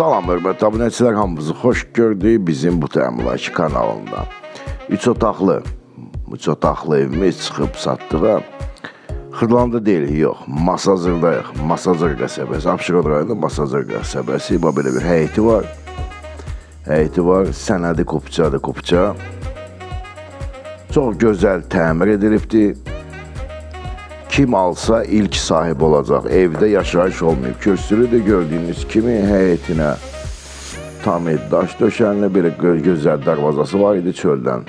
Salam hörmətli abunəçilər, hamınızı xoş gördük bizim bu təmirləşi kanalında. Üç otaqlı, üç otaqlı evimiz çıxıb satdığa. Xırlanda deyilik, yox, Masazırdayıq. Masazır qəsəbəsi, Abşeron rayonu Masazır qəsəbəsi. Bu belə bir həyəti var. Həyəti var, sənədi qopçadır, qopça. Çox gözəl təmir edilibdir. Kim alsa ilk sahip olacak. Evde yaşayış olmayıp kürsülü de gördüğünüz kimi heyetine tam daş döşenli bir güzel darvazası var idi çölden.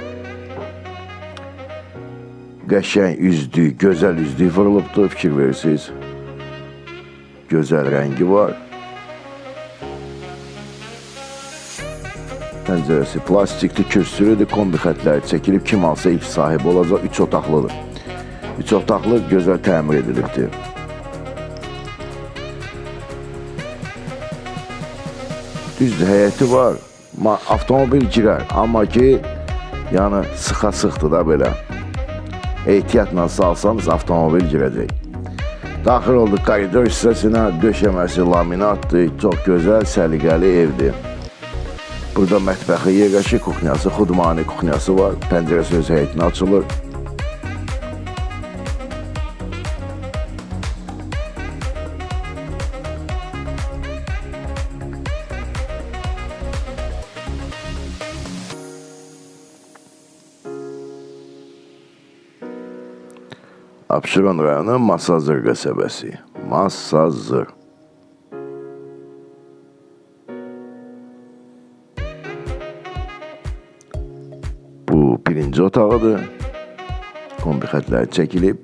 Qəşəng üzdü, gözəl üzdü vurulubdu, fikir verirsiniz. Gözəl rəngi var. Pəncərəsi plastikli, kürsülüdür, kombi xətləri çəkilib, kim alsa ilk sahibi olacaq, üç otaqlıdır. Üç otaqlı gözəl təmir edilibdir. Düzdür, həyəti var. Ma avtomobil girər, amma ki, yəni sıxa-sıxdır da belə. Ehtiyatla salsanız avtomobil girəcək. Daxil olduq koridor hissəsinə, döşəməsi laminatdır, çox gözəl, səliqəli evdir. Burada mətbəxi yerləşir, kuxnyası, xudmani kuxnyası var. Pəncərəsi öz həyətinə açılır. Abşeron rayonu Masazır qəsəbəsi. Masazır. Bu birinci otağıdır. Kombi xətləri çəkilib.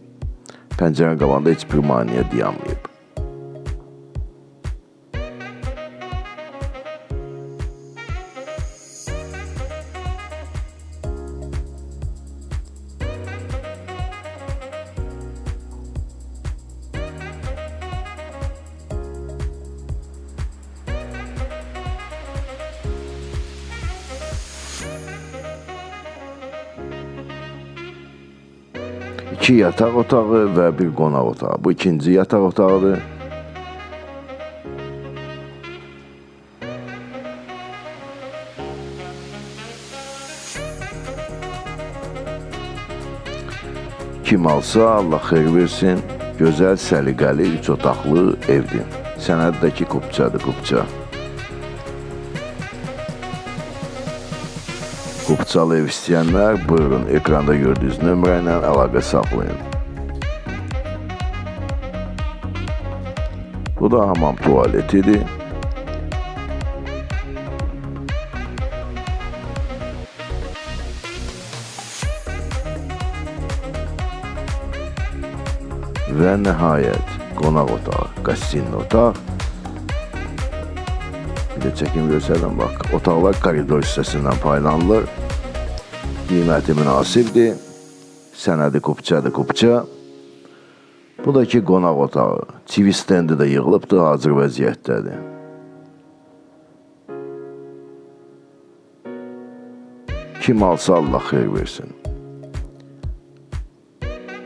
Pəncərə qabağında heç bir maneə dayanmayıb. İki yataq otağı və bir qonaq otağı. Bu ikinci yataq otağıdır. Kim alsa Allah xeyir versin. Gözəl, səliqəli, üç otaqlı evdir. Sənəddəki qupçadır, qupça. Qupçalı ev istəyənlər buyurun ekranda gördüyünüz nömrə ilə əlaqə saxlayın. Bu da hamam tualetidir. Və nəhayət qonaq otağı, qastinli otaq. Bir də çəkim göstərəm bax. Otaqlar koridor hissəsindən paylanılır. Qiyməti münasibdir. Sənədi qupçadır qupça. Bu da ki qonaq otağı. TV stendi də yığılıbdır, hazır vəziyyətdədir. Kim alsa Allah xeyir versin.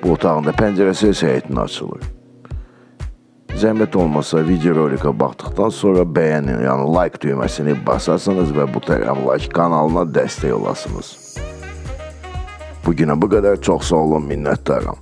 Bu otağın da pəncərəsi öz həyətinə açılır. Zəhmət olmasa video rolika baxdıqdan sonra bəyənin, yəni like düyməsini basarsınız və bu təqəmlaş kanalına dəstək olasınız. Bugünə bu qədər çox sağ olun, minnətdaram.